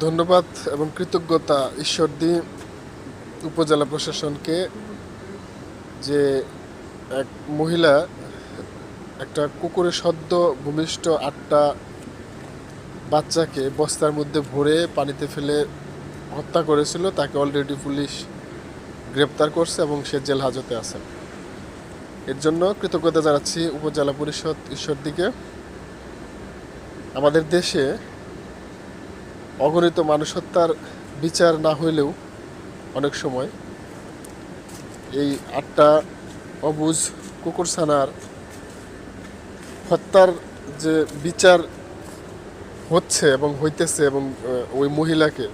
ধন্যবাদ এবং কৃতজ্ঞতা ঈশ্বরদী উপজেলা প্রশাসনকে যে এক মহিলা একটা কুকুরে সদ্য ভূমিষ্ঠ আটটা বাচ্চাকে বস্তার মধ্যে ভরে পানিতে ফেলে হত্যা করেছিল, তাকে অলরেডি পুলিশ গ্রেপ্তার করছে এবং সে জেল হাজতে আছে। এর জন্য কৃতজ্ঞতা জানাচ্ছি উপজেলা পরিষদ ঈশ্বরদীকে। আমাদের দেশে অগণিত মানুষ হত্যার বিচার না হইলেও অনেক সময় এই আটটা অবুজ কুকুরছানার হত্যার যে বিচার হচ্ছে এবং হইতেছে এবং ওই মহিলাকে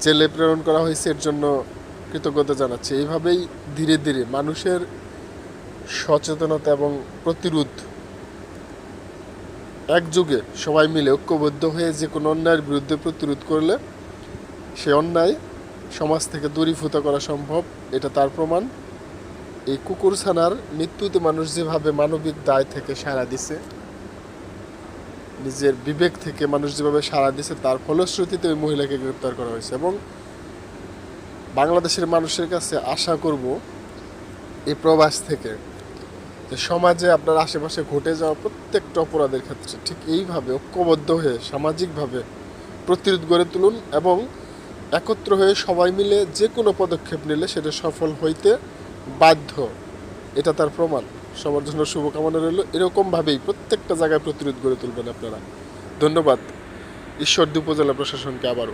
জেলে প্রেরণ করা হয়েছে এর জন্য কৃতজ্ঞতা জানাচ্ছি। এইভাবেই ধীরে ধীরে মানুষের সচেতনতা এবং প্রতিরোধ একযোগে সবাই মিলে ঐক্যবদ্ধ হয়ে যে কোনো অন্যায়ের বিরুদ্ধে প্রতিরোধ করলে সে অন্যায় সমাজ থেকে দূরীভূত করা সম্ভব, এটা তার প্রমাণ। এই কুকুরছানার মৃত্যুতে মানুষ যেভাবে মানবিক দায় থেকে সাড়া দিছে, নিজের বিবেক থেকে মানুষ যেভাবে সাড়া দিছে, তার ফলশ্রুতিতে ওই মহিলাকে গ্রেপ্তার করা হয়েছে। এবং বাংলাদেশের মানুষের কাছে আশা করব, এই প্রবাস থেকে যে সমাজে আপনার আশেপাশে ঘটে যাওয়া প্রত্যেকটা অপরাধের ক্ষেত্রে ঠিক এইভাবে ঐক্যবদ্ধ হয়ে সামাজিকভাবে প্রতিরোধ গড়ে তুলুন এবং একত্র হয়ে সবাই মিলে যে কোনো পদক্ষেপ নিলে সেটা সফল হইতে বাধ্য। এটা তার প্রমাণ। সবার জন্য শুভকামনা রইল। এরকমভাবেই প্রত্যেকটা জায়গায় প্রতিরোধ গড়ে তুলবেন আপনারা। ধন্যবাদ। ঈশ্বরদী উপজেলা প্রশাসনকে আবারও।